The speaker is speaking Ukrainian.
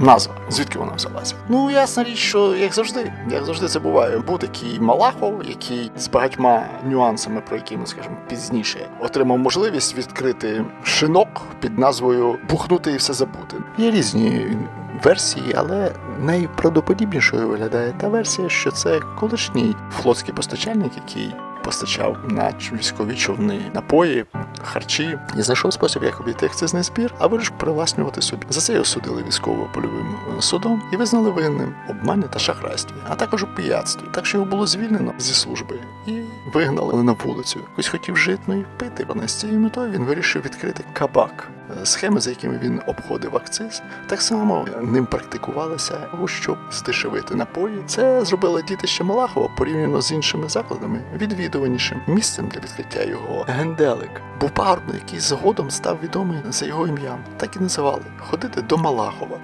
назва, звідки вона взялася. Ну, ясна річ, що як завжди, як завжди це буває. Був такий Малахов, який з багатьма нюансами, про які ми скажемо пізніше, отримав можливість відкрити шинок під назвою Бухнути і все забути. Є різні версії, але найправдоподібнішою виглядає та версія, що це колишній флотський постачальник, який постачав на військові човни напої, харчі і знайшов спосіб, як обійти акцизний збір, а вирішив привласнювати собі. За це осудили судили військово-польовим е, судом і визнали винним обмані та шахрайстві, а також у пияцтві. Так що його було звільнено зі служби і вигнали на вулицю. Хтось хотів жити, і пити. а з цією метою він вирішив відкрити кабак. Схеми, за якими він обходив акциз, так само ним практикувалися, щоб здешевити напої. Це зробило дітище Малахова порівняно з іншими закладами відвідуванішим місцем для відкриття його генделик. Був парубний, який згодом став відомий за його ім'ям. Так і називали ходити до Малахова.